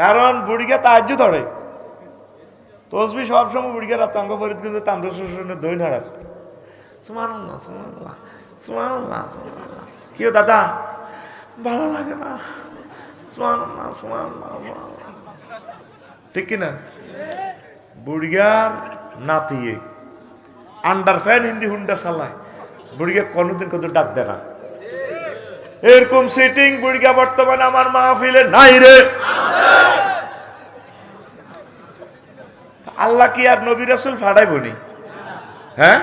কারণ বুড়িকে তাহার্য ধরে তসবি সবসময় বুড়িকে রাত অঙ্গ ফরিদ কিন্তু তাম্র শোষণের দই নাড়ার সুমানুল্লাহ কেউ দাদা? ভালো লাগে না। ঠিক কিনা? বুড়িয়ার নাতিয়ে আন্ডার ফ্যান হিন্দি হুন্ডা চালায় বুড়িয়া কোনোদিন কত ডাক দেয় না। এরকম সিটিং বুড়িয়া বর্তমানে আমার মাহফিলে নাই রে। আল্লাহ কি আর নবী রাসুল ফাড়াই বনি হ্যাঁ?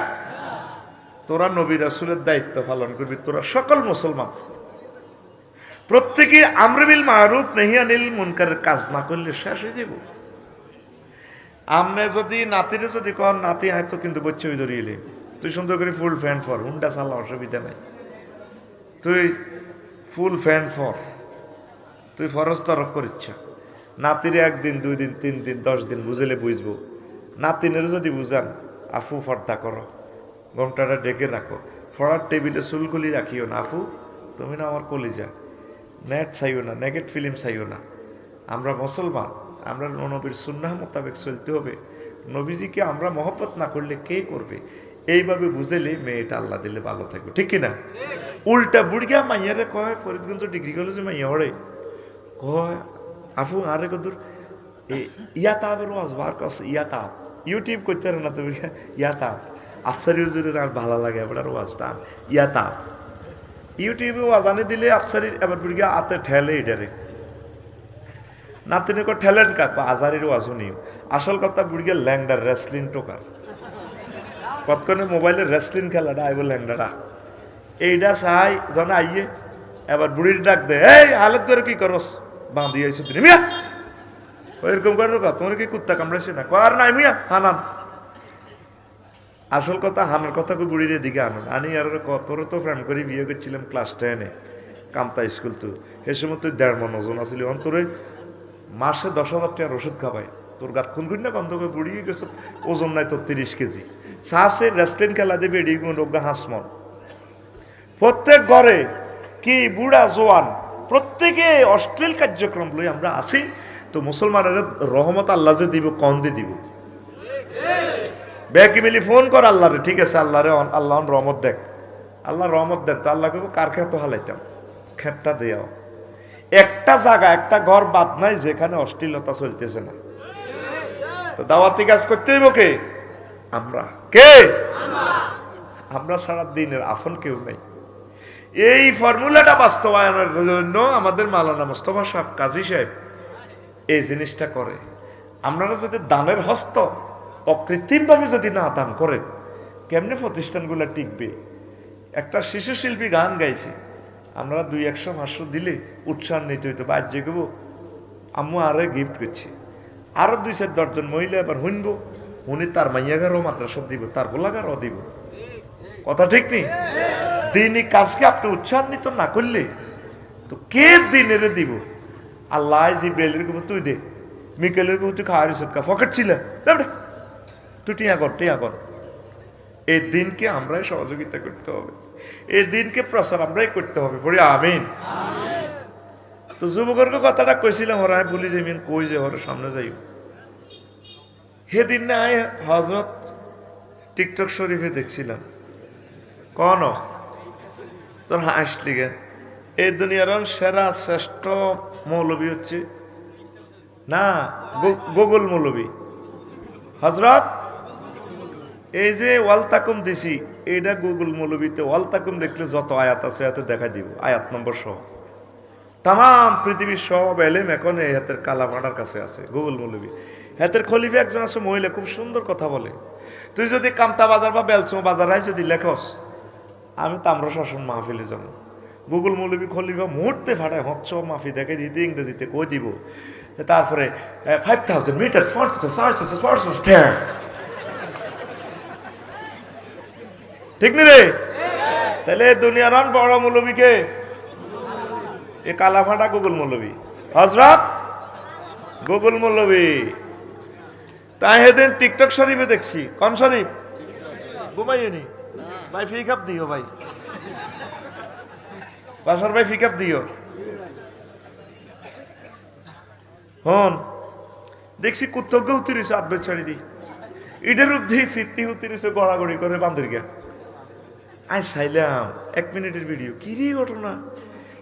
তোরা নবী রাসুলের দায়িত্ব পালন করবি, তোরা সকল মুসলমান। প্রত্যেকে আমরবিল মারুফ নেহিয়ানিল মুনকারের কাজ না করলে শেষ হয়ে যাব আমনে যদি, নাতিরে যদি কন, নাতি হয়তো কিন্তু ওই ধরিয়ে তুই সুন্দর করে ফুল ফ্যান্ট ফর, হুন্ডা চালা, অসুবিধা নাই। তুই ফুল ফ্যান্ট ফর, তুই ফরজ তরক করিচ্ছ। নাতিরে একদিন, দুই দিন, তিন দিন, দশ দিন বুঝলে বুঝব। নাতিনের যদি বুঝান আফু ফর্দা করো ঘন্টাটা ডেকে রাখো ফড়ার টেবিলে চুলকুলি রাখিও না। আফু, তুমি না আমার কলিজা। নেট চাইও না, নেগেট ফিল্ম চাইও না। আমরা মুসলমান আমরা নবীর সুন্নাহ মোতাবেক চলতে হবে। নবীজিকে আমরা মহব্বত না করলে কে করবে? এইভাবে বুঝেলে মেয়েটা আল্লাহ দিলে ভালো থাকবে। ঠিক কিনা উল্টা বুড়িয়া মাইয়ারে কয়, ফরিদগঞ্জ ডিগ্রি কলেজে মাইয়া হরে। কয়, আফু, আরে কদুর ইয়া তাবের ওয়াজ বার করছে ইয়া তাপ ইউটিউব করতে পারে না তুমি। ইয়া তাপ। আফসার ইউজুরের আর ভালো লাগে, এবার ওয়াজটা ইয়া তাপ। ইউটিউবে ওয়াজানে দিলে আফসারির এবার বুড়িয়া আতে ঠেলে এটারে নাতিনে কো ঠেলেন কাক? বা আজারির ওয়াজও নিও আসল কথা বুড়িয়া ল্যাংডার রেসলিন টোকার। কতক্ষণে মোবাইলের রেসলিন খেলাটা, আইব ল্যাংডাটা। এইটা চাই, জন আইয়ে, এবার বুড়ির ডাক দে এই, হালত ধরে কি করস? বাঁধি আইছো তুমি মিয়া! এরকম করে কা তোমার কি কুত্তা কামড়াইছে না? আর নাই মিয়া হানান আসল কথা, হানার কথা কই বুড়ির দিকে আনুন আনি আর তোর তো ফ্রেন্ড করে বিয়ে করছিলাম ক্লাস টেনে কামতা স্কুল তো। সে সময় তুই দেড় মন ওজন আসলি অন্তরে মাসে দশ হাজার টাকার ওষুধ খাবাই। তোর গাত খুন করি না, গন্ধ করে বুড়ি গেছে, ওজন নাই তোর তিরিশ কেজি। সাহসে রেস্টলিন খেলা দেবে, এডি রোগা হাঁসমন প্রত্যেক ঘরে কি বুড়া জোয়ান, প্রত্যেকে অশ্লীল কার্যক্রম লই আমরা আছি তো মুসলমানের রহমত আল্লাহ যে দিব কন দিয়ে দিব। ব্যাকি মিলি ফোন কর আল্লাহরে, ঠিক আছে, আল্লাহরে আল্লাহ রহমত দেখ। আল্লাহ রহমত দেন তো আল্লাহ কইব, কার খেত হালাইতাম? খেতটা দেও। একটা জায়গা, একটা ঘর বাদ নাই, যেখানে অশ্লীলতা চলতেছে না। তো দাওয়াতি কাজ করতে হইব কে? আমরা। কে? আমরা। সারা দিনের আফন কেউ নাই। এই ফর্মুলাটা বাস্তবায়নের জন্য আমাদের মালানা মোস্তফা সাহেব, কাজী সাহেব এই জিনিসটা করে। আপনারা যদি দানের হস্ত, অকৃত্রিমভাবে যদি না দান করেন কেমনে প্রতিষ্ঠানগুলো টিকবে? একটা শিশু শিল্পী গান গাইছে। আমরা দুই একশো পাঁচশো দিলে উৎসান্বিত হইতো বা আজ গেব আম্মু আরও গিফট করছি। আরও দুই চার দশজন মহিলা এবার শুনব উনি তার মাইয়াগারও মাদ্রাসা দিব, তার গোলাগারও দিব। কথা ঠিক নেই দিনই কাজকে আপনি উৎসাহিত না করলে, তো কে দিনের দিব? আল্লাহ জিব্রাইলের কব তুই দে মিকেলের কব তুই খাওয়ার কা ফকেট ছিল। তুই টিয়া কর টিয়া কর। এই দিনকে আমরাই সহযোগিতা করতে হবে। এই দিনকে প্রচার আমরাই করতে হবে। পড়ি আমিন। তো যুবকর্গ কথাটা কইছিলাম ওরা আমি ভুলি যাইমিন কই যে ওর সামনে যাইব সেদিন না আয় হজরত টিকটক শরীফে দেখছিলাম। কন? তোর হাসলি গে এই দুনিয়ার সেরা শ্রেষ্ঠ মৌলবী হচ্ছে, না গোগল মৌলবী। হজরত এই যে ওয়াল তাকুম দিছি এইটা গুগল মৌলবীতে ওয়াল তাকুম দেখলে যত আয়াত আছে এতে দেখা দিব, আয়াত নম্বর সহ। তাম পৃথিবীর সব এলেম এখন এই হাতের কালা ভাড়ার কাছে আছে, গুগল মৌলবী। হাতের খলিফে একজন আছে, মহিলা, খুব সুন্দর কথা বলে। তুই যদি কামতা বাজার বা বেলসো বাজারাই যদি লেখস, আমি তাম্র শাসন মাহফিলে যাব। গুগল মৌলবী খলিফা মুহূর্তে ভাড়ায় হচ্ছ মাফি দেখে দিতে, ইংরেজিতে কই দিব? তারপরে ফাইভ থাউজেন্ড মিটার ঠিক নি রে? তাহলে দুনিয়ার বড় মৌলবীকে এ কালাফাটা গুগল মৌলবী। হজরত গুগল মৌলবী। তাই সেদিন টিকটক শরীফে দেখছি। কোন শরীফ? ঘুমাইনি ভাই ফি কাপ দিও ভাই। বাসার ভাই ফি কাপ দিও। হন, দেখছি কুত্তজ্ঞ উতিরিছে আট ছাড়ি দি। ইটের উদ্ধি সিদ্ধি উতিরিছে, গড়াগড়ি করে বান্দর গিয়া আই চাইলাম এক মিনিটের ভিডিও কি রে ঘটনা?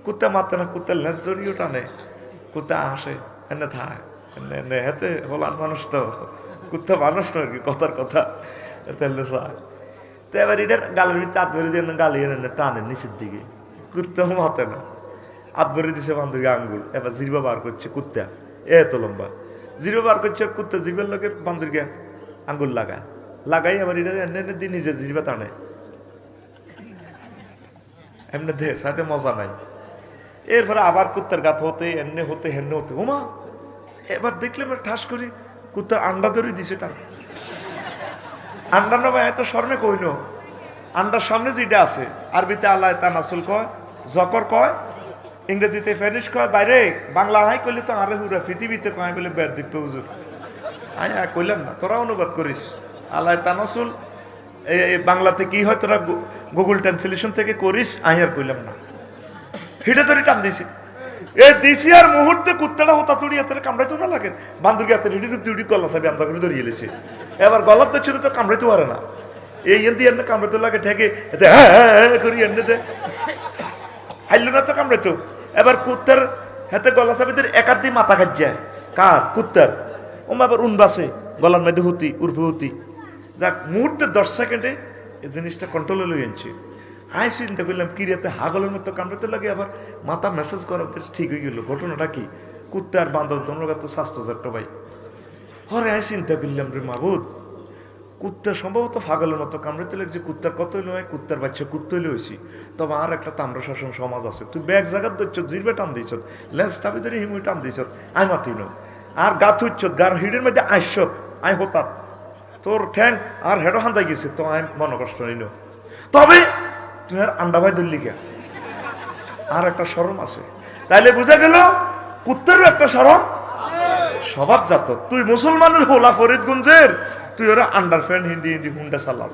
কুত্তা মারতে না কুত্তার লেজ ধরিও টানে। কুত্তা আসে এনে থাক, এনে হেতে হলান মানুষ তো। কুত্তা মানুষ নয় কি, কথার কথা। চায় তো এবার এটার গালের ভিতরে হাত ধরে দিয়ে গালি এনে টানে নিচের দিকে। কুত্তা মাতে না। ধরে দিছে বান্ধবী আঙ্গুল, এবার জিরবা বার করছে কুত্তা। এত লম্বা। জিরো বার করছে কুত্তা, জিরবার লোকে বান্ধবীকে আঙ্গুল লাগা লাগাই আবার এটা এনে এনে দিয়ে নিজে জিরবা টানে। এমনি দে সাথে মজা নাই। এরপরে আবার কুত্তার গাত হতে, এমনি হতে, হেমনে হতে। ওমা এবার দেখলে একটা ঠাস করি কুত্তার আন্ডা ধরে দিছে তার। আন্ডা নয় এত শর্মে কইন, আন্ডার সামনে যেটা আছে, আরবিতে আল্লাহ তা নাসুল কয় জকর কয়, ইংরেজিতে ফেনিশ কয়, বাইরে বাংলা হাই কইলে তো আরে হুরা, পৃথিবীতে কয় বলে বেদ দিপ্পে হুজুর। আয় কইলাম না, তোরা অনুবাদ করিস। আল্লাহ তানাসুল এই বাংলাতে কি হয় তোরা গুগল ট্রান্সলেশন থেকে করিস আই আর কইলাম না। হিটে ধরে টান দিছি। এ দিছি আর মুহূর্তে কুত্তাটা হতা তুড়ি এতে কামড়াইতো না লাগে। বান্ধবী হাতে হিডি রূপ দিউডি গলা সাবি আমদা করে ধরিয়ে এলেছে এবার গলার তো ছিল তো কামড়াইতে পারে না। এই এন দিয়ে কামড়াইতে লাগে, ঠেকে, এতে হ্যাঁ হ্যাঁ হ্যাঁ করি, এনে দে। হাইলো না তো। কামড়াইতো এবার কুত্তার হাতে গলা সাবিদের একার দিয়ে মাথা খাজ্জায় কার? কুত্তার। ও আবার উন বাসে গলার মধ্যে হুতি, উর্ফে হুতি। যাক, মুহূর্তে দশ সেকেন্ডে এই জিনিসটা কন্ট্রোলে লই আনছি। আই চিন্তা করলাম, কি রেতে হাগলের মতো কামড়াতে লাগে আবার? মাথা মেসেজ করাতে ঠিক হয়ে গেল। ঘটনাটা কি? কুত্তে আর বান্ধব তোমরা তো স্বাস্থ্য চারটা ভাই। হরে আয় চিন্তা করলাম রে মাবুদ। কুত্তা সম্ভবত ফাগলের মতো কামড়াতে লাগছে। কুত্তার কত হইলে কুত্তার বাচ্চা কুত্ত হইলে হয়েছি তবে আর একটা তাম্র শাসন সমাজ আছে। তুই ব্যাগ জায়গা ধরছ, জিরবে টান দিছ লেন্স টাবি ধরে হিমুই টান দিছ আই মাতি নো। আর গা থুইছ গার হিডের মধ্যে আইসত আই হতাত। তোর ঠ্যাং আর হেডো হান্দাই গেছে, তো আই মন কষ্ট নিল তবে তুই আর আন্ডা ভাই ধরলি কে? আর একটা সরম আছে। তাইলে বুঝা গেল, কুত্তারও একটা সরম স্বভাবজাত। তুই মুসলমানের হোলা ফরিদগঞ্জের তুই ওরা আন্ডার ফ্যান হিন্দি হিন্দি, হুন্ডা চালাস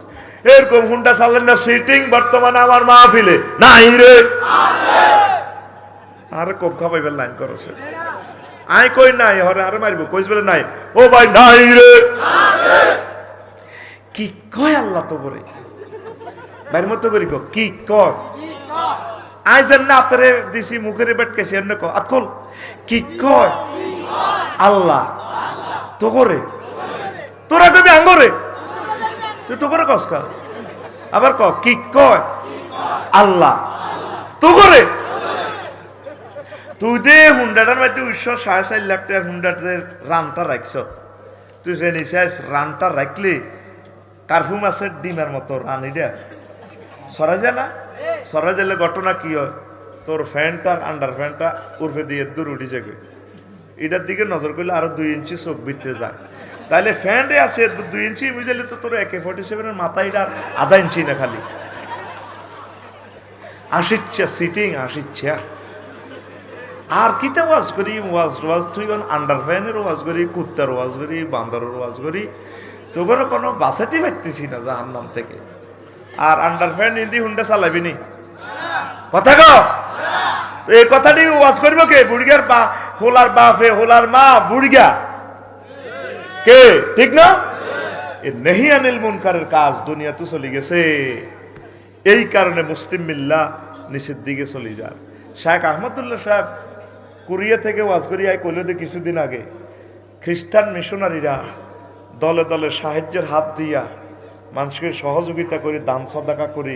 এরকম হুন্ডা না সিটিং বর্তমানে আমার মাহফিলে। নাই রে। আরে কব খাবাইবার লাইন করছে আই কই নাই, হরে, আরে মারিব, কইস বলে নাই। ও ভাই, নাই রে। কি কয় আল্লাহ তো করে বাইরের মতো করি কো কয়? আই যেন না আতরে দিছি, মুখের বেট কেছি এমন কো আতকল কি কয়? আল্লাহ। তো করে তোরা কবি আঙ্গরে? তুই তো করে কস আবার ক, কি কয়? আল্লাহ। তো করে? তুই দে হুন্ডাটার মধ্যে উৎস সাড়ে চার লাখ টাকার হুন্ডাটার রানটা রাখছ। তুই রেনি চাইস রানটা রাখলি কার্ফু মাছের ডিমের মতো এটা। সরা যায় না। সরা গেলে ঘটনা কি হয়? তোর ফ্যানটার আন্ডার ফ্যানটা উর্ফে দিয়ে দূর উঠি যাবে। এটার দিকে নজর করলে আরও দুই ইঞ্চি চোখ ভিতরে যায় তাহলে ফ্যানরে আছে দুই ইঞ্চি বুঝাইলে তো, তোর একে ফর্টি সেভেনের আর আধা ইঞ্চি না খালি। আসিচ্ছা সিটিং আসিচ্ছা। আর কিতে ওয়াজ করি? ওয়াজ ওয়াজ তুই কোন আন্ডার ফ্যানের ওয়াজ করি, কুত্তার ওয়াজ করি, বান্দরের ওয়াজ করি। তোর কোনো বাঁচাতে পারতেছি না জাহার নাম থেকে। আর আন্ডার ফ্যান হিন্দি হুন্ডা চালাবি নি? কথা তো এই কথাটি ওয়াজ করব কে? বুড়িগার বা, হোলার বাপে, হোলার মা, বুড়িগা। কে? ঠিক না? নেহি আনিল মুনকারের কাজ দুনিয়াতে চলে গেছে। এই কারণে মুসলিম মিল্লা নিচের দিকে চলে যায়। শাহেখ আহমদুল্লাহ সাহেব কোরিয়া থেকে ওয়াজ করিয়া কইলতে কিছুদিন আগে খ্রিস্টান মিশনারিরা দলে দলে সাহায্যের হাত দিয়া মানুষকে সহযোগিতা করে দান সদাকা করে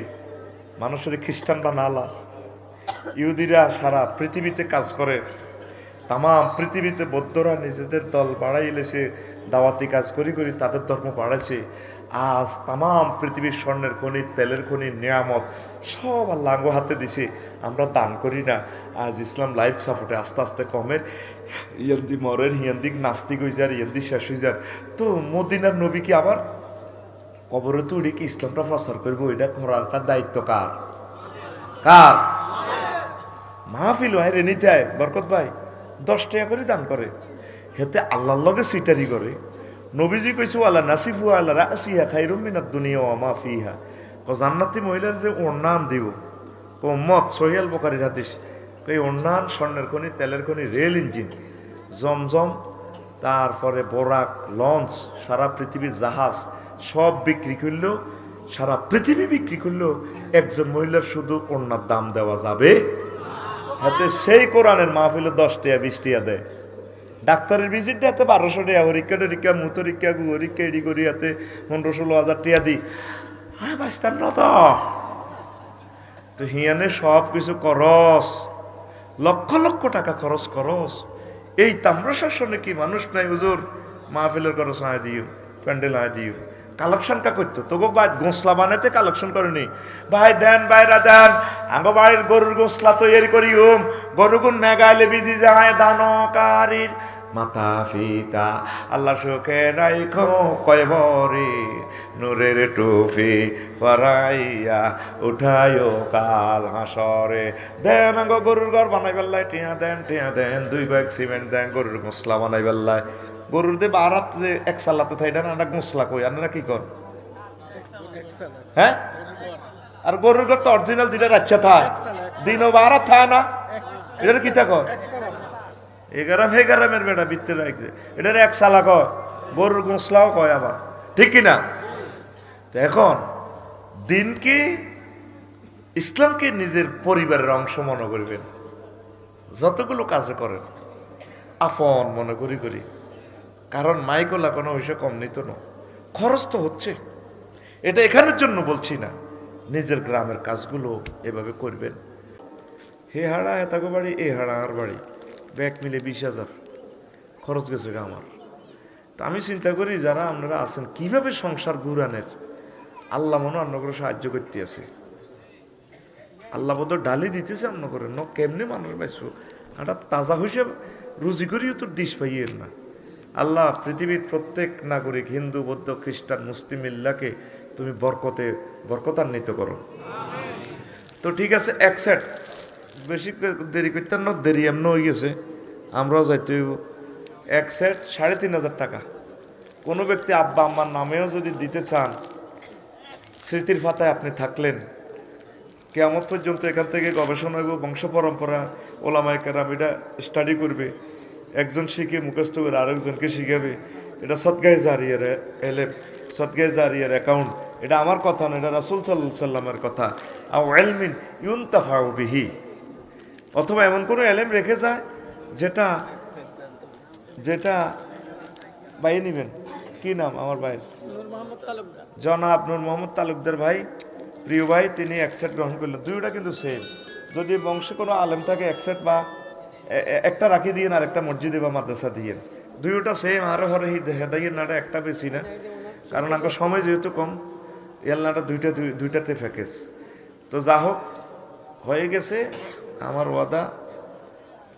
মানুষের খ্রিস্টান বানালা ইহুদিরা সারা পৃথিবীতে কাজ করে। তাম পৃথিবীতে বৌদ্ধরা নিজেদের দল বাড়াইলেছে দাওয়াতি কাজ করি করি তাদের ধর্ম বাড়াইছে। আজ তাম পৃথিবীর স্বর্ণের খনি, তেলের খনি, নিয়ামত সব আল্লাহ আঙ্গ হাতে দিছে। আমরা দান করি না। আজ ইসলাম লাইফ সাপোর্টে আস্তে আস্তে কমের। ইয়ান্দি মরের, হিয়ান্দিক নাস্তিক হয়ে যার ইয়ান্দি শেষ হয়ে যার তো মদিনার নবী কি আবার? কবরে তো উঠে কি ইসলামটা প্রচার করব? এটা করার তার দায়িত্ব কার? কার? মাহফিল হয় রে নিতে বরকত ভাই। দশ টাকা করে দান করে। হেতে আল্লাহর লগে সিটারি করে। নবীজি কইছে আল্লাহ নাসিফু আল্লাহ রাসিহা খাইরুম মিনাদ দুনিয়া ওয়া মা ফিহা। ক জান্নাতি মহিলার যে ওড়নান দিব। ক মত সহিয়াল বকারির হাদিস। কই ওড়নান স্বর্ণের খনি, তেলের খনি, রেল ইঞ্জিন। জমজম, তারপরে বোরাক, লঞ্চ, সারা পৃথিবীর জাহাজ সব বিক্রি করলেও সারা পৃথিবী বিক্রি করলেও একজন মহিলার শুধু ওনার দাম দেওয়া যাবে। হাতে সেই কোরআনের মাহফিলে দশ টিয়া, বিশ টিয়া দেয়। ডাক্তারের ভিজিটটা হাতে বারোশো টাকা হরিকা টরিকা মুতরিকা গুহরিকা এডি করি হাতে পনেরো ষোলো হাজার টিয়া দি হ্যাঁ বাঁচতাম না তো। তো হিয়ানে সব কিছু করস। লক্ষ লক্ষ টাকা খরচ করস। এই তাম্র শাসনে কি মানুষ নাই, হুজুর? মাহফিলের খরচ আয় দিও, প্যান্ডেল আয় দিও। কালেকশন কা করতো তোকে ভাই গোসলা বানাতে কালেকশন করেনি। ভাই দেন বাইরা দেন। আঙ্গো বাড়ির গরুর গোসলা তৈরি করি ওম গরুগুন মেঘাইলে বিজি যায় দানকারীর মাতা পিতা আল্লাহ সুখে রাইখো কয়বরে নূরের টুফি পরাইয়া উঠায়ও কাল হাসরে। দেন গরুর ঘর বানাই টিয়া দেন টিয়া দেন। দুই ব্যাগ সিমেন্ট দেন, গরুর মশলা বানাই বেল্লাই গরুর দে বারাত যে এক সালাতে থাই না না মশলা কই? আপনারা কি কর? হ্যাঁ? আর গরুর ঘর তো অরিজিনাল যেটা রাচ্চা থায় দিনও বারাত থায় না। এটা কি থাকো এগারাম হেগারামের বেটা বৃত্তে রাখছে। এটার এক সালা কয় গরুর গোসলাও কয় আবার। ঠিক কিনা? তো এখন দিন কি ইসলামকে নিজের পরিবারের অংশ মনে করবেন? যতগুলো কাজ করেন। আপন মনে করি করি। কারণ মাইকোলা কোনো হইসে কম নিত না। খরচ তো হচ্ছে। এটা এখানের জন্য বলছি না। নিজের গ্রামের কাজগুলো এভাবে করবেন। হে হাড়া এতাগো বাড়ি, এ হাড়া আর বাড়ি। ব্যাগ মিলে বিশ হাজার। খরচ গেছে আমার। তা আমি চিন্তা করি, যারা আপনারা আছেন, কীভাবে সংসার ঘুরানের? আল্লাহ মনে অন্য করে সাহায্য করতে আছে। আল্লাহ বোধ ডালি দিতেছে অন্য করে ন কেমনি মানুষ পাইছো একটা তাজা হিসেবে রুজি করিও তো ডিশ পাইয়ের না। আল্লাহ, পৃথিবীর প্রত্যেক নাগরিক, হিন্দু, বৌদ্ধ, খ্রিস্টান, মুসলিম ইল্লাকে তুমি বরকতে, বরকতান্বিত করো। তো ঠিক আছে, এক সেট। বেশি দেরি করতে না, দেরি এমন হয়ে গেছে। আমরাও যাইতে এক সেট, সাড়ে তিন হাজার টাকা। কোনো ব্যক্তি আব্বা, আম্মার নামেও যদি দিতে চান, স্মৃতির ফাতায় আপনি থাকলেন। কেমন পর্যন্ত এখান থেকে গবেষণা হইব, বংশ পরম্পরা, ওলামায় কেরাম এটা স্টাডি করবে। একজন শিখে মুখস্থ করে আরেকজনকে শিখাবে। এটা সৎগায় জারিয়ার এলেম সৎগায় জারিয়ার অ্যাকাউন্ট এটা আমার কথা না এটা রাসুল সাল্লাহ সাল্লামের কথা। আর এলমিন ইউনতাফাউ বিহি। অথবা এমন কোনো এলেম রেখে যায় যেটা যেটা বাইয়ে নিবেন। কি নাম আমার ভাইয়ের? জনাব নূর মোহাম্মদ তালুকদার ভাই প্রিয় ভাই তিনি একসেট গ্রহণ করলেন। দুইটা কিন্তু সেম যদি বংশে কোনো আলেম থাকে একসেট বা একটা রাখি দিয়ে আর একটা মসজিদে বা মাদ্রাসা দিয়ে দুইটা সেম আরও হরে হেদাইয়ের নাটা একটা বেশি না। কারণ আমার সময় যেহেতু কম এলনাটা দুইটা দুই- দুইটাতে ফ্যাকেজ তো যা হোক, হয়ে গেছে, আমার ওয়াদা।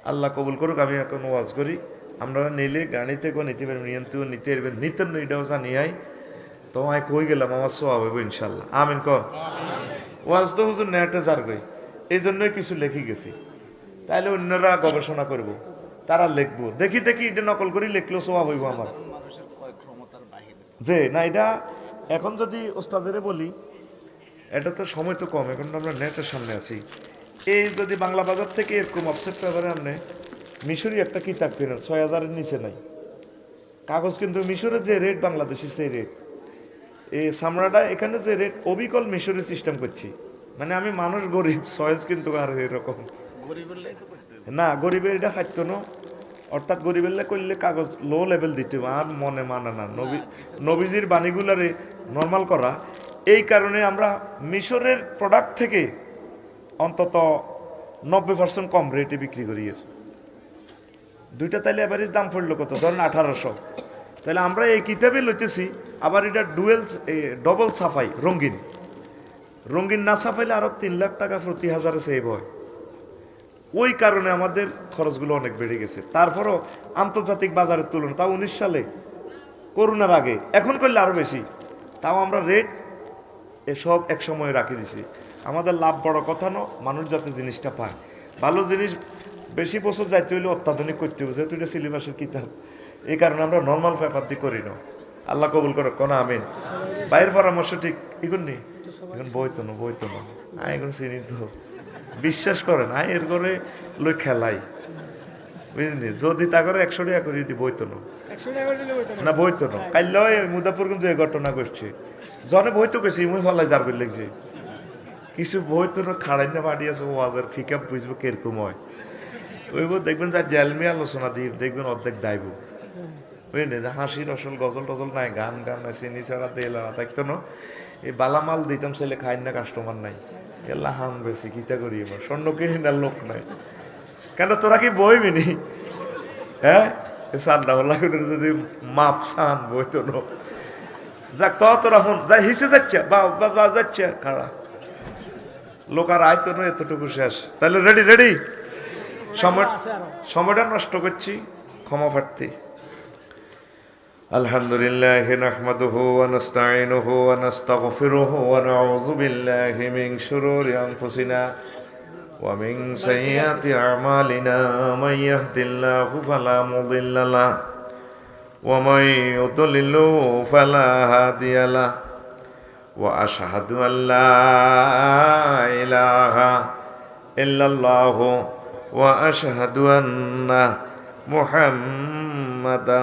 আল্লাহ কবুল করুক, আমি এখন ওয়াজ করি। আমরা নিলে গাড়িতে কেউ নিতে পারবেন নিয়ন্ত্রণ, নিতে পারবেন নিতেন এটাও জানি আই। তোমায় কই গেলাম, আমার সোয়া হইব ইনশাল্লাহ আমিন কর ওয়াজ তো হুজুর নেটে যার গই এই জন্যই কিছু লেখি গেছি। তাইলে অন্যরা গবেষণা করব, তারা লিখব। দেখি দেখি, এটা নকল করি লিখলেও সোয়া হইব আমার। যে, না, এটা এখন যদি ওস্তাদের বলি, এটা তো সময় তো কম, এখন আমরা নেটের সামনে আছি। এই যদি বাংলা বাজার থেকে এরকম অফসেট পেপারে আপনি মিশরি একটা কিতাব কেনেন ছয় হাজারের নিচে নাই। কাগজ কিন্তু মিশরের যে রেট বাংলাদেশি সেই রেট এই সামরাটা, এখানে যে রেট অবিকল মিশরি সিস্টেম করছি। মানে আমি মানুষ গরিব সয়েজ কিন্তু আর এরকম। না গরিবের এটা খাদ্য না। অর্থাৎ গরিবের করলে কাগজ লো লেভেল দিতে আর মনে মানে না। নবী নবীজির বাণীগুলারে নর্মাল করা। এই কারণে আমরা মিশরের প্রোডাক্ট থেকে অন্তত নব্বই পার্সেন্ট কম রেটে বিক্রি করি এর। দুইটা তাইলে অ্যাভারেজ দাম পড়ল কত? ধরেন আঠারোশো। তাহলে আমরা এই কিতাবে লইতেছি আবার এটা ডুয়েল ডবল সাফাই রঙিন। রঙিন না সাফাইলে আরও তিন লাখ টাকা প্রতি হাজারে সেভ হয়। ওই কারণে আমাদের খরচগুলো অনেক বেড়ে গেছে। তারপরও আন্তর্জাতিক বাজারের তুলনা তাও উনিশ সালে করোনার আগে, এখন করলে আরও বেশি। তাও আমরা রেট এসব এক সময় রাখি দিছি। আমাদের লাভ বড় কথা ন মানুষ যাতে জিনিসটা পায়। ভালো জিনিস বেশি বছর যাইতে হইলে অত্যাধুনিক করতে হবে, যেহেতু এটা সিলেবাসের কিতাব। এই কারণে আমরা নর্মাল পেপার দিয়ে করি না। আল্লাহ কবুল করো কোন আমিন। বাইরের পরামর্শ ঠিক, এগুন নি এখন বই তো না বই তো না এখন চিনি তো। বিশ্বাস করেন আয় এর করে লই খেলাই। বুঝলি যদি তা করে একশো টাকা করে যদি বইতো না না না বইতো না কাইল মুদাপুর কিন্তু এই ঘটনা করছে জনে বইতো গেছি মুই ফলাই যার করে লিখছে কিছু বইতো না খাড়াই না মাটি আছে ওয়াজের ফিকা বুঝব কীরকম হয়। ওইব দেখবেন যা জেলমি আলোচনা দিয়ে দেখবেন অর্ধেক দাইব। বুঝলি যে হাসি আসল গজল টজল নাই গান গান নাই চিনি ছাড়া তেল না থাকতো না। এই বালামাল দিতাম ছেলে খাই না কাস্টমার নাই। এল্লা হাম বেশি কিতা করি আমার স্বর্ণ কিনি না লোক নাই। কেন তোরা কি বইবি নি হ্যাঁ সান্না হল্লা যদি মাপ সান বইতো না। যাক তো তোরা হন যাই হিসে যাচ্ছে বা বা যাচ্ছে খাড়া। লোক আর আয়তো না এতটুকু শেষ। তাহলে রেডি রেডি সময় সময়টা নষ্ট করছি ক্ষমা প্রার্থী। الحمد لله نحمده ونستعينه ونستغفره ونعوذ بالله من شرور أنفسنا ومن سيئات أعمالنا من يهد الله فلا مضل له ومن يضلل فلا هادي له وأشهد أن لا إله إلا الله وأشهد أن محمدا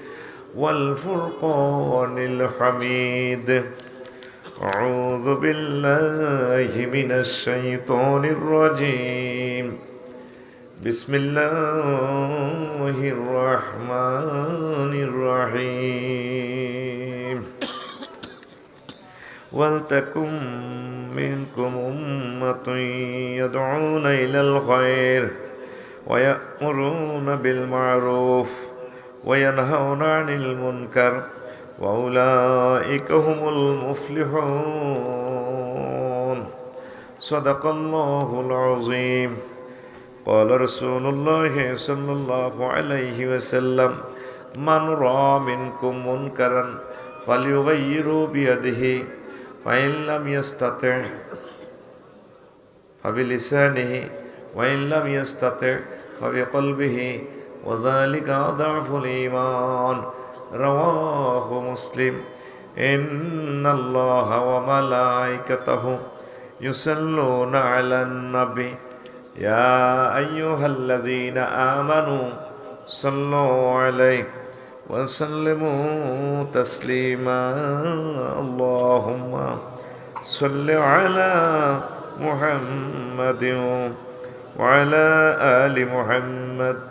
والفرقان الحميد. أعوذ بالله من الشيطان الرجيم. بسم الله الرحمن الرحيم. ولتكن منكم أمة يدعون إلى الخير ويأمرون بالمعروف وينهون عن المنكر وأولئك هم المفلحون صدق الله العظيم قال رسول الله صلى الله عليه وسلم من رأى منكم منكرا فليغيروا بيده فإن لم يستطع فبلسانه وإن لم يستطع فبقلبه وذلك أضعف الإيمان. رواه مسلم. إن الله وملائكته يصلون على النبي. يا أيها الذين آمنوا صلوا عليه وسلموا تسليما. اللهم صل على محمد وعلى آل محمد.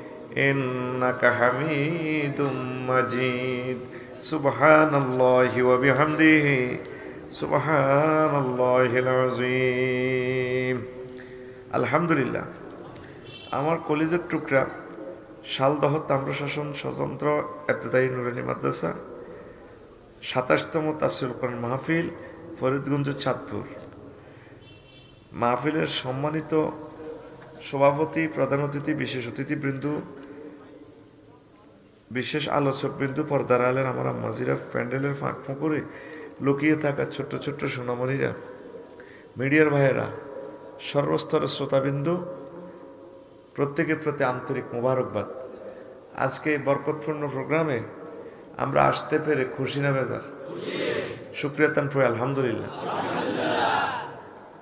إنك حميد مجيد سبحان الله وبحمده سبحان الله العظيم الحمد لله আমার কলেজের টুকরা শালদহ তাম্রশাসন স্বতন্ত্র এতদায়ী নুরানি মাদ্রাসা সাতাশতম তাফসিল কোরআন মাহফিল ফরিদগঞ্জ চাঁদপুর মাহফিলের সম্মানিত সভাপতি প্রধান অতিথি বিশেষ অতিথিবৃন্দ বিশেষ আলোচক বিন্দু পর্দার আলের আমার আম্মাজিরা প্যান্ডেলের ফাঁক ফোঁকরে লুকিয়ে থাকা ছোট্ট ছোট্ট সোনামণিরা, মিডিয়ার ভাইয়েরা, সর্বস্তরের শ্রোতাবিন্দু, প্রত্যেকের প্রতি আন্তরিক মোবারকবাদ। আজকে এই বরকতপূর্ণ প্রোগ্রামে আমরা আসতে পেরে খুশি না বেজার? শুক্রিয়া তান প্রয় আলহামদুলিল্লাহ।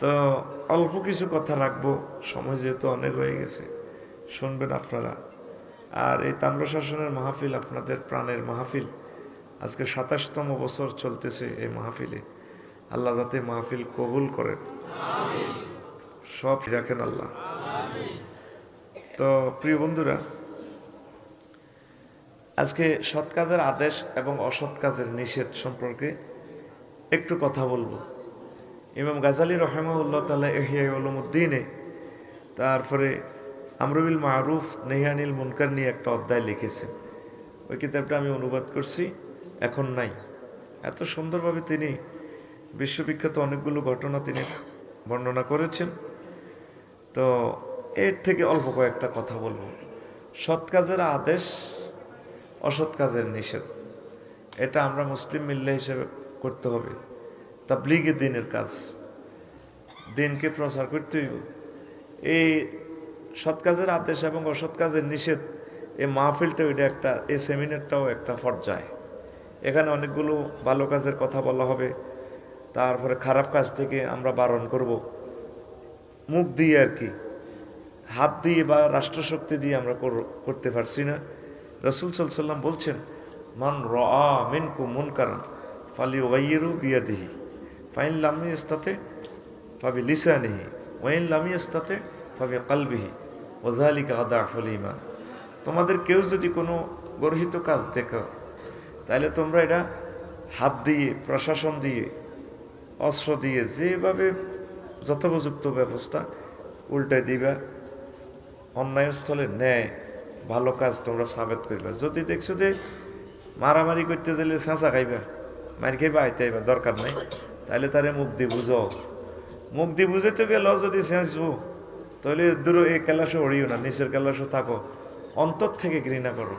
তো অল্প কিছু কথা রাখব, সময় যেহেতু অনেক হয়ে গেছে, শুনবেন আপনারা। আর এই তাম্রশাসনের মাহফিল আপনাদের প্রাণের মাহফিল। আজকে সাতাশতম বছর চলতেছে এই মাহফিলে। আল্লাহ যাতে মাহফিল কবুল করেন। সব রাখেন আল্লাহ। তো প্রিয় বন্ধুরা আজকে সৎ কাজের আদেশ এবং অসৎ কাজের নিষেধ সম্পর্কে একটু কথা বলব। ইমাম গাজালি রহমাউল্লাহ তাল্লাহ এহিয়া উলুমুদ্দিনে তারপরে আমরুবিল মারুফ নেহানিল মুনকার নিয়ে একটা অধ্যায় লিখেছেন ওই কিতাবটা আমি অনুবাদ করছি, এখন নাই। এত সুন্দরভাবে তিনি বিশ্ববিখ্যাত অনেকগুলো ঘটনা তিনি বর্ণনা করেছেন। তো এর থেকে অল্প কয়েকটা কথা বলব। সৎ কাজের আদেশ, অসৎ কাজের নিষেধ। এটা আমরা মুসলিম মিল্লা হিসেবে করতে হবে। তাবলিগে দিনের কাজ। দিনকে প্রচার করতে হইব। এই সৎ কাজের আদেশ এবং অসৎ কাজের নিষেধ, এই মাহফিলটা ওইটা একটা, এই সেমিনারটাও একটা পর্যায়। এখানে অনেকগুলো ভালো কাজের কথা বলা হবে। তারপরে খারাপ কাজ থেকে আমরা বারণ করব। মুখ দিয়ে আর কি, হাত দিয়ে বা রাষ্ট্রশক্তি দিয়ে আমরা কর- করতে পারছি না। রসুল সাল্লাম বলছেন মান র মিনকু মন কারণ ফালি ওয়াইয়েরু বিয়া দিহি ফাইন লামি ফাবি লিসানিহি ওয়াইন লামি ইস্তাতে ফাবি কালবিহি ওজালিকা আদাফল ইমান তোমাদের কেউ যদি কোনো গর্হিত কাজ দেখো, তাহলে তোমরা এটা হাত দিয়ে, প্রশাসন দিয়ে, অস্ত্র দিয়ে, যেভাবে যথোপযুক্ত ব্যবস্থা উল্টায় দিবা অন্যায়ের স্থলে ন্যায়, ভালো কাজ তোমরা সাবেত করবে। যদি দেখছ যে মারামারি করতে গেলে চেঁচা খাইবা, মার খাইবা আইতে আইবা, দরকার নাই, তাহলে তারে মুখ দিয়ে বুঝো মুখ দিয়ে বুঝাইতে গেল যদি চেঁচবো তাহলে দূর এই কেলাসে ওড়িও না, নিচের কেলাসে থাকো। অন্তর থেকে ঘৃণা করো।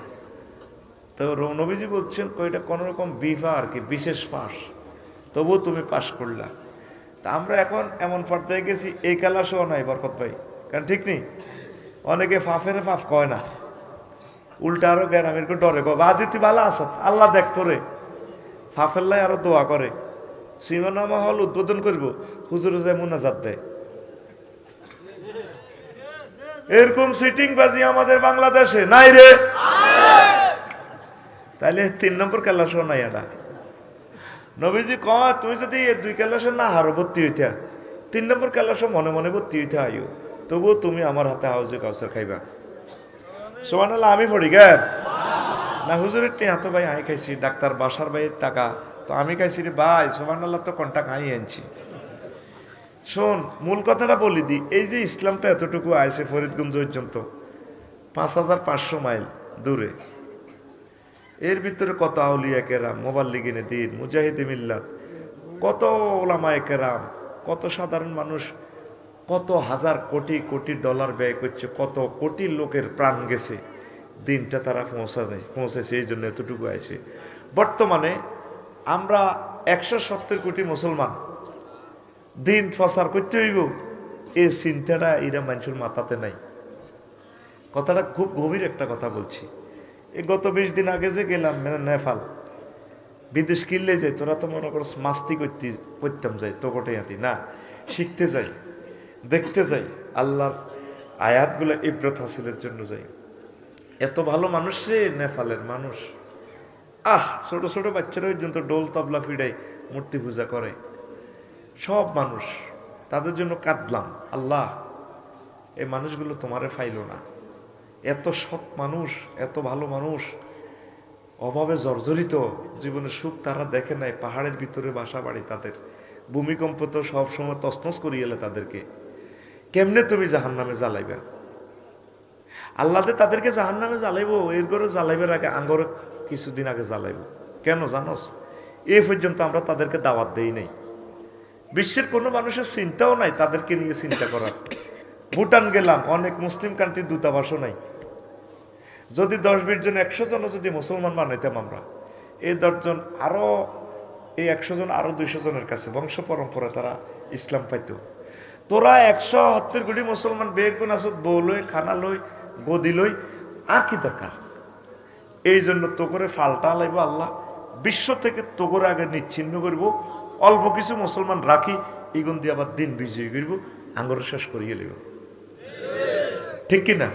তো রৌ- নবীজি বলছেন কইটা কোনো রকম বিফা আর কি, বিশেষ পাস। তবুও তুমি পাস করলা। তা আমরা এখন এমন পর্যায়ে গেছি, এই কেলাসেও নাই বরকত ভাই। কারণ ঠিক নেই? অনেকে ফাফেরে ফাফ কয় না। উল্টা আরও গ্রামের কেউ ডরে। গো বাজি, তুই ভালো আস আল্লাহ দেখ তোরে। ফাফেল্লাই আরও দোয়া করে। সীমানামা হল উদ্বোধন করব। হুজুর যায় মুনাজাত দেয়। এরকম সিটিং বাজি আমাদের বাংলাদেশে নাই রে। তাইলে তিন নম্বর কেলাস নাই এটা নবীজি ক তুমি যদি দুই কেলাসে না, হারো ভর্তি হইতা। তিন নম্বর কেলাসে মনে মনে ভর্তি হইতে আইও। তবুও তুমি আমার হাতে হাউজে কাউসার খাইবা। সোমান আমি পড়ি গেন না, হুজুরের টিয়া তো ভাই, আমি খাইছি। ডাক্তার বাসার ভাইয়ের টাকা। তো আমি খাইছি রে ভাই সোমান তো কন্টাক আই আনছি? শোন, মূল কথাটা বলি দি, এই যে ইসলামটা এতটুকু আইছে ফরিদগঞ্জ পর্যন্ত, পাঁচ হাজার পাঁচশো মাইল দূরে। এর ভিতরে কত আউলিয়া কেরাম মোবাইল লিগিনে দিন, মুজাহিদে মিল্লাত, কত ওলামায় কেরাম, কত সাধারণ মানুষ, কত হাজার কোটি কোটি ডলার ব্যয় করছে, কত কোটি লোকের প্রাণ গেছে, দিনটা তারা পৌঁছা পৌঁছেছে, এই জন্য এতটুকু আছে বর্তমানে আমরা একশো সত্তর কোটি মুসলমান দিন প্রচার করতে হইব। এই চিন্তাটা এরা মানুষের মাথাতে নাই। কথাটা খুব গভীর একটা কথা বলছি। এই গত বিশ দিন আগে যে গেলাম মানে নেপাল, বিদেশ কিনলে যাই, তোরা তো মনে করো মাস্তি করতে, করতাম যাই তোকটে হাতি। না, শিখতে যাই, দেখতে যাই, আল্লাহর আয়াতগুলো ইব্রত হাসিলের জন্য যাই। এত ভালো মানুষ রে নেপালের মানুষ। আহ, ছোট ছোট বাচ্চারা ওই পর্যন্ত ডোল তবলা ফিডাই মূর্তি পূজা করে। সব মানুষ তাদের জন্য কাঁদলাম, আল্লাহ, এই মানুষগুলো তোমারে ফাইল না। এত সৎ মানুষ, এত ভালো মানুষ, অভাবে জর্জরিত জীবনের সুখ তারা দেখে নাই, পাহাড়ের ভিতরে বাসা বাড়ি তাদের। ভূমিকম্প তো সবসময় তসনস করিয়ে এলে তাদেরকে। কেমনে তুমি জাহান নামে জ্বালাইবা? আল্লাহতে তাদেরকে জাহান নামে জ্বালাইবো, এর করে জ্বালাইবার আগে আঙ্গরে কিছুদিন আগে জ্বালাইবো। কেন জানোস? এ পর্যন্ত আমরা তাদেরকে দাওয়াত দেই নাই। বিশ্বের কোনো মানুষের চিন্তাও নাই তাদেরকে নিয়ে চিন্তা করার। ভুটান গেলাম, অনেক মুসলিম কান্ট্রির দূতাবাসও নাই। যদি দশ বিশ জন, একশো জন যদি মুসলমান বানাইতাম আমরা, এই দশজন আরও, এই একশো জন আরও দুইশো জনের কাছে বংশ পরম্পরা তারা ইসলাম পাইতো। তোরা একশো সত্তর কোটি মুসলমান বেগুন আসত বউ লই, খানা লই, গদি লই, আর কি দরকার? এই জন্য তো করে ফালটা লাইব আল্লাহ, বিশ্ব থেকে তো করে আগে নিচ্ছিন্ন করব অল্প কিছু মুসলমান রাখি এগুন দিয়ে আবার দিন বিজয়ী করব, আঙ্গুর শেষ করিয়ে নেব ঠিক কিনা?